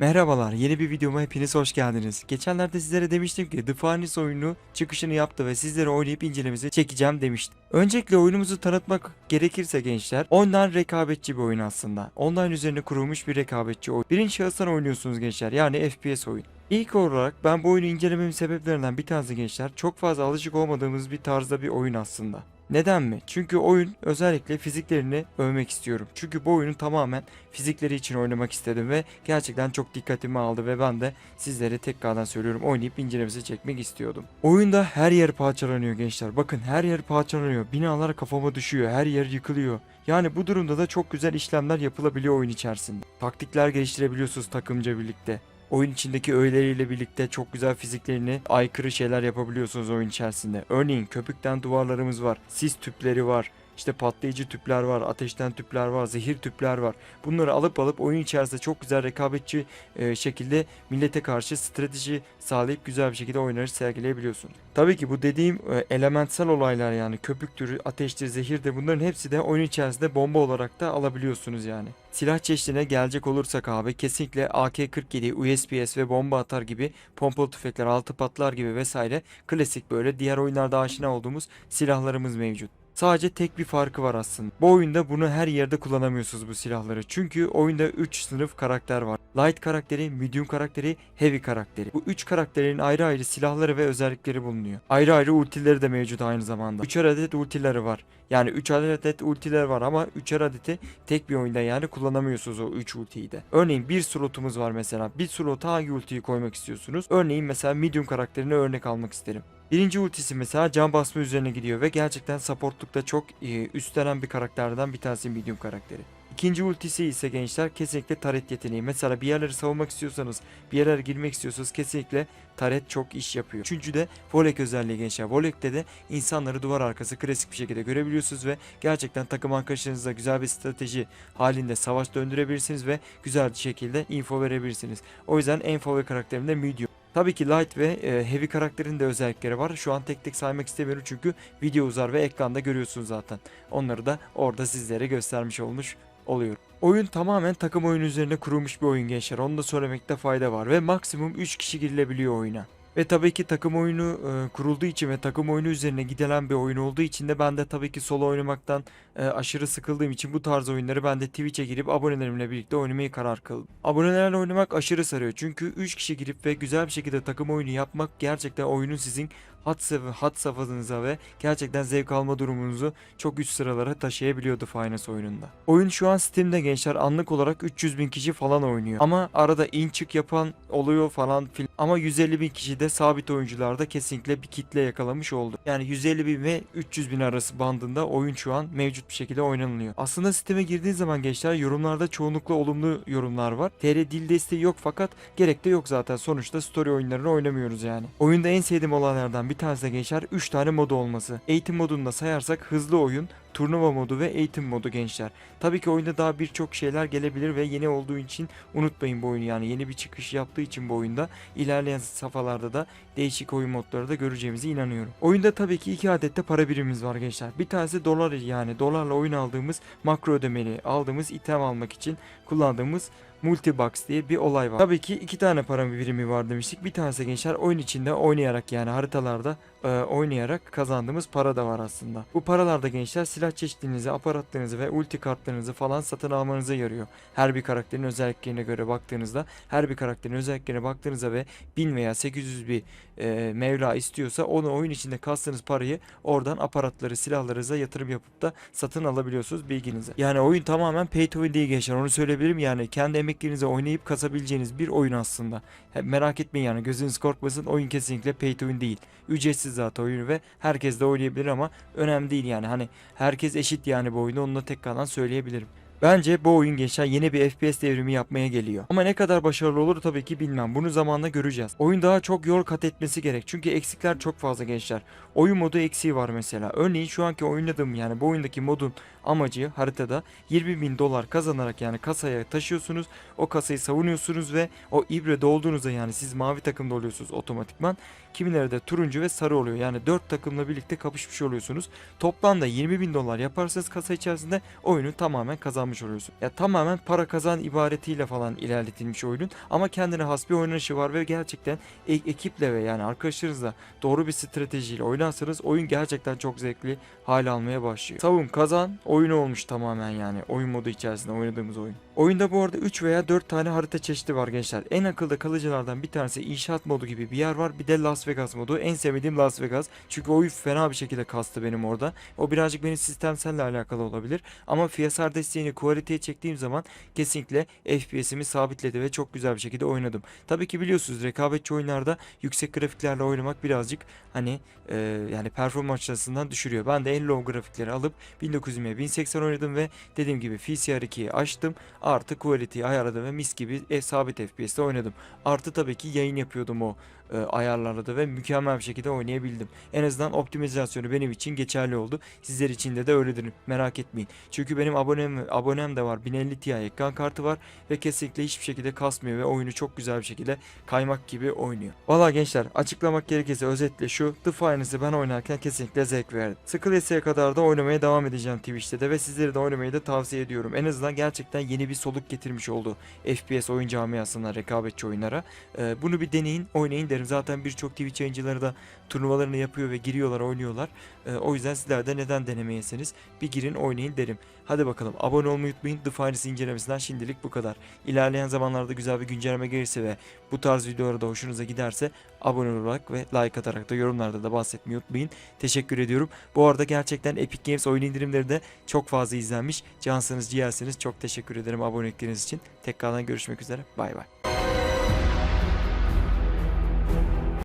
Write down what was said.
Merhabalar, yeni bir videoma hepiniz hoş geldiniz. Geçenlerde sizlere demiştim ki The Furnace oyunu çıkışını yaptı ve sizlere oynayıp incelemesi çekeceğim demiştim. Öncelikle oyunumuzu tanıtmak gerekirse gençler, online rekabetçi bir oyun aslında. Online üzerine kurulmuş bir rekabetçi oyun. Birinci şahıstan oynuyorsunuz gençler, yani FPS oyun. İlk olarak ben bu oyunu incelememin sebeplerinden bir tanesi gençler, çok fazla alışık olmadığımız bir tarzda bir oyun aslında. Neden mi? Çünkü oyun özellikle fiziklerini övmek istiyorum. Çünkü bu oyunu tamamen fizikleri için oynamak istedim ve gerçekten çok dikkatimi aldı ve ben de sizlere tekrardan söylüyorum oynayıp incelemesi çekmek istiyordum. Oyunda her yer parçalanıyor gençler. Bakın her yer parçalanıyor. Binalar kafama düşüyor. Her yer yıkılıyor. Yani bu durumda da çok güzel işlemler yapılabiliyor oyun içerisinde. Taktikler geliştirebiliyorsunuz takımca birlikte. Oyun içindeki öğeleriyle birlikte çok güzel fiziklerini aykırı şeyler yapabiliyorsunuz oyun içerisinde. Örneğin köpükten duvarlarımız var, sis tüpleri var, işte patlayıcı tüpler var, ateşten tüpler var, zehir tüpler var. Bunları alıp alıp oyun içerisinde çok güzel rekabetçi e, şekilde millete karşı strateji sağlayıp güzel bir şekilde oyunları sergileyebiliyorsun. Tabii ki bu dediğim e, elementsel olaylar yani köpüktür, ateştir, zehirdir bunların hepsi de oyun içerisinde bomba olarak da alabiliyorsunuz yani. Silah çeşidine gelecek olursak abi kesinlikle AK-47, USPS ve bomba atar gibi pompalı tüfekler, altı patlar gibi vesaire klasik böyle diğer oyunlarda aşina olduğumuz silahlarımız mevcut. Sadece tek bir farkı var aslında. Bu oyunda bunu her yerde kullanamıyorsunuz bu silahları. Çünkü oyunda 3 sınıf karakter var. Light karakteri, medium karakteri, heavy karakteri. Bu 3 karakterin ayrı ayrı silahları ve özellikleri bulunuyor. Ayrı ayrı ultileri de mevcut aynı zamanda. 3'er adet ultileri var. Yani 3 adet ultiler var ama 3'er adeti tek bir oyunda yani kullanamıyorsunuz o 3 ultiyi de. Örneğin bir slotumuz var mesela. Bir slota hangi ultiyi koymak istiyorsunuz? Örneğin mesela medium karakterine örnek almak isterim. Birinci ultisi mesela can basma üzerine gidiyor ve gerçekten supportlukta çok e, üstlenen bir karakterden bir tanesi medium karakteri. İkinci ultisi ise gençler kesinlikle taret yeteneği. Mesela bir yerleri savunmak istiyorsanız, bir yerlere girmek istiyorsanız kesinlikle taret çok iş yapıyor. Üçüncü de Volek özelliği gençler. Volek'te de insanları duvar arkası klasik bir şekilde görebiliyorsunuz ve gerçekten takım arkadaşlarınızla güzel bir strateji halinde savaş döndürebilirsiniz ve güzel bir şekilde info verebilirsiniz. O yüzden en favori karakterim de medium. Tabii ki Light ve e, Heavy karakterin de özellikleri var. Şu an tek tek saymak istemiyorum çünkü video uzar ve ekranda görüyorsunuz zaten. Onları da orada sizlere göstermiş olmuş oluyorum. Oyun tamamen takım oyunu üzerine kurulmuş bir oyun gençler. Onu da söylemekte fayda var ve maksimum 3 kişi girilebiliyor oyuna. Ve tabii ki takım oyunu e, kurulduğu için ve takım oyunu üzerine gidilen bir oyun olduğu için de ben de tabii ki solo oynamaktan e, aşırı sıkıldığım için bu tarz oyunları ben de Twitch'e girip abonelerimle birlikte oynamayı karar kıldım. Abonelerle oynamak aşırı sarıyor çünkü 3 kişi girip ve güzel bir şekilde takım oyunu yapmak gerçekten oyunun sizin hat, hat safhasınıza ve gerçekten zevk alma durumunuzu çok üst sıralara taşıyabiliyordu Finance oyununda. Oyun şu an Steam'de gençler anlık olarak 300 bin kişi falan oynuyor. Ama arada in çık yapan oluyor falan filan. Ama 150 bin kişi de sabit oyuncularda kesinlikle bir kitle yakalamış oldu. Yani 150 bin ve 300 bin arası bandında oyun şu an mevcut bir şekilde oynanılıyor. Aslında Steam'e girdiğin zaman gençler yorumlarda çoğunlukla olumlu yorumlar var. TR dil desteği yok fakat gerek de yok zaten. Sonuçta story oyunlarını oynamıyoruz yani. Oyunda en sevdiğim olanlardan bir tanesi de gençler 3 tane modu olması. Eğitim modunu da sayarsak hızlı oyun, turnuva modu ve eğitim modu gençler. Tabii ki oyunda daha birçok şeyler gelebilir ve yeni olduğu için unutmayın bu oyunu yani yeni bir çıkış yaptığı için bu oyunda ilerleyen safhalarda da değişik oyun modları da göreceğimize inanıyorum. Oyunda tabii ki iki adet de para birimimiz var gençler. Bir tanesi dolar yani dolarla oyun aldığımız makro ödemeli aldığımız item almak için kullandığımız Multibox diye bir olay var. Tabii ki iki tane para birimi var demiştik. Bir tanesi gençler oyun içinde oynayarak yani haritalarda e, oynayarak kazandığımız para da var aslında. Bu paralarda gençler silah çeşitliliğinizi, aparatlarınızı ve ulti kartlarınızı falan satın almanıza yarıyor. Her bir karakterin özelliklerine göre baktığınızda, her bir karakterin özelliklerine baktığınızda ve 1000 veya 800 bir e, mevla istiyorsa onu oyun içinde kastığınız parayı oradan aparatları, silahlarınıza yatırım yapıp da satın alabiliyorsunuz bilginize. Yani oyun tamamen pay to win değil gençler onu söyleyebilirim yani kendi emeklerinize oynayıp kasabileceğiniz bir oyun aslında. He, merak etmeyin yani gözünüz korkmasın oyun kesinlikle pay to win değil. Ücretsiz zaten oyunu ve herkes de oynayabilir ama önemli değil yani hani herkes eşit yani bu oyunu onu da tekrardan söyleyebilirim. Bence bu oyun gençler yeni bir FPS devrimi yapmaya geliyor. Ama ne kadar başarılı olur tabii ki bilmem. Bunu zamanla göreceğiz. Oyun daha çok yol kat etmesi gerek. Çünkü eksikler çok fazla gençler. Oyun modu eksiği var mesela. Örneğin şu anki oynadığım yani bu oyundaki modun amacı haritada 20 bin dolar kazanarak yani kasaya taşıyorsunuz. O kasayı savunuyorsunuz ve o ibre dolduğunuzda yani siz mavi takımda oluyorsunuz otomatikman. Kimileri de turuncu ve sarı oluyor. Yani 4 takımla birlikte kapışmış oluyorsunuz. Toplamda 20 bin dolar yaparsanız kasa içerisinde oyunu tamamen kazanmış kazanmış oluyorsun. Ya tamamen para kazan ibaretiyle falan ilerletilmiş oyunun ama kendine has bir oynanışı var ve gerçekten e- ekiple ve yani arkadaşlarınızla doğru bir stratejiyle oynarsanız oyun gerçekten çok zevkli hale almaya başlıyor. Savun kazan oyunu olmuş tamamen yani oyun modu içerisinde oynadığımız oyun. Oyunda bu arada 3 veya 4 tane harita çeşidi var gençler. En akılda kalıcılardan bir tanesi inşaat modu gibi bir yer var. Bir de Las Vegas modu. En sevmediğim Las Vegas. Çünkü oyun fena bir şekilde kastı benim orada. O birazcık benim sistemselle alakalı olabilir. Ama FSR desteğini quality'ye çektiğim zaman kesinlikle FPS'imi sabitledi ve çok güzel bir şekilde oynadım. Tabii ki biliyorsunuz rekabetçi oyunlarda yüksek grafiklerle oynamak birazcık hani e, yani performans açısından düşürüyor. Ben de en low grafikleri alıp 1920'ye 1080 oynadım ve dediğim gibi FCR 2'yi açtım. Artı quality'yi ayarladım ve mis gibi e, sabit FPS'te oynadım. Artı tabii ki yayın yapıyordum o e, ayarlarla da ve mükemmel bir şekilde oynayabildim. En azından optimizasyonu benim için geçerli oldu. Sizler için de de öyledir. Merak etmeyin. Çünkü benim abonem abonem de var. 1050 Ti ekran kartı var ve kesinlikle hiçbir şekilde kasmıyor ve oyunu çok güzel bir şekilde kaymak gibi oynuyor. Valla gençler açıklamak gerekirse özetle şu The Finals'ı ben oynarken kesinlikle zevk verdi. Sıkılısıya kadar da oynamaya devam edeceğim Twitch'te de ve sizlere de oynamayı da tavsiye ediyorum. En azından gerçekten yeni bir soluk getirmiş oldu FPS oyun camiasına rekabetçi oyunlara. Ee, bunu bir deneyin oynayın derim. Zaten birçok Twitch yayıncıları da turnuvalarını yapıyor ve giriyorlar oynuyorlar. Ee, o yüzden sizler de neden denemeyesiniz bir girin oynayın derim. Hadi bakalım abone olmayı unutmayın. The Finals incelemesinden şimdilik bu kadar. İlerleyen zamanlarda güzel bir güncelleme gelirse ve bu tarz videolar da hoşunuza giderse abone olarak ve like atarak da yorumlarda da bahsetmeyi unutmayın. Teşekkür ediyorum. Bu arada gerçekten Epic Games oyun indirimleri de çok fazla izlenmiş. Cansınız ciğersiniz. Çok teşekkür ederim abonelikleriniz için. Tekrardan görüşmek üzere. Bay bay.